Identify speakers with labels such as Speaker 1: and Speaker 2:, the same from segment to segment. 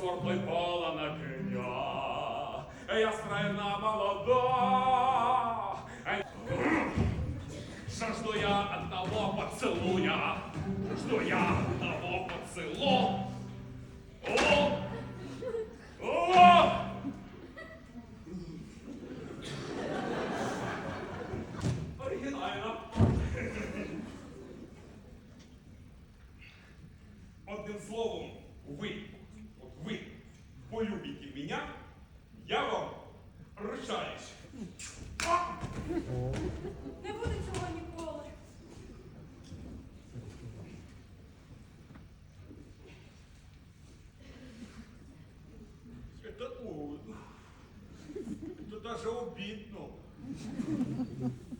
Speaker 1: пола на коня. Я стройна молода. Жажду я одного поцелуя. Жду я одного поцелуя. О! О! Оригінально. Одним словом, вы, даже обидно.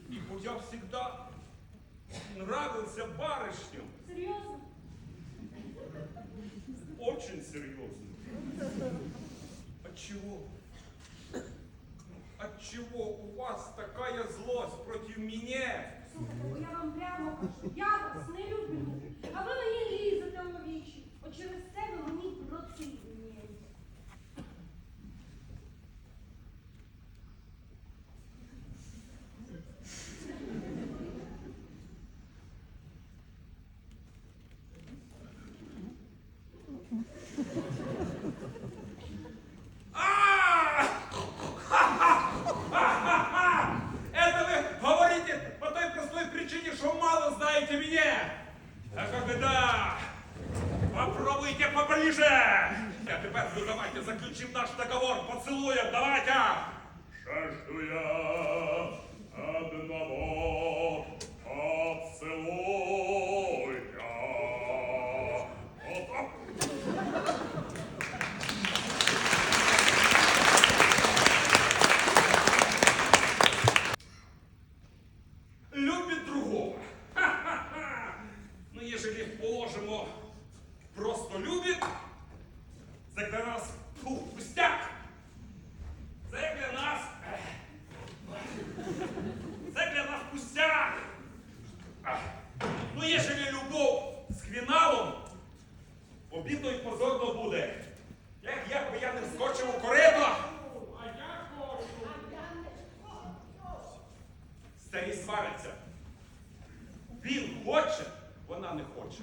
Speaker 1: Ибо я всегда нравился барышням.
Speaker 2: Серйозно?
Speaker 1: Очень серьезно. Отчего? Отчего у вас такая злость против меня?
Speaker 2: Слухайте, бо я вам прямо я
Speaker 1: А когда попробуйте поближе. А теперь, ну давайте заключим наш договор поцелуем. Давайте. Жажду я можемо просто любить, це для нас фу, пустяк. Це для нас. Це для нас пустяк. Ну, якщо любов з квіналом, обідно і позорно буде. Як я, бо я не вскочив у коридо, а я хочу. Старі свариться. Він хоче. Вона не хоче.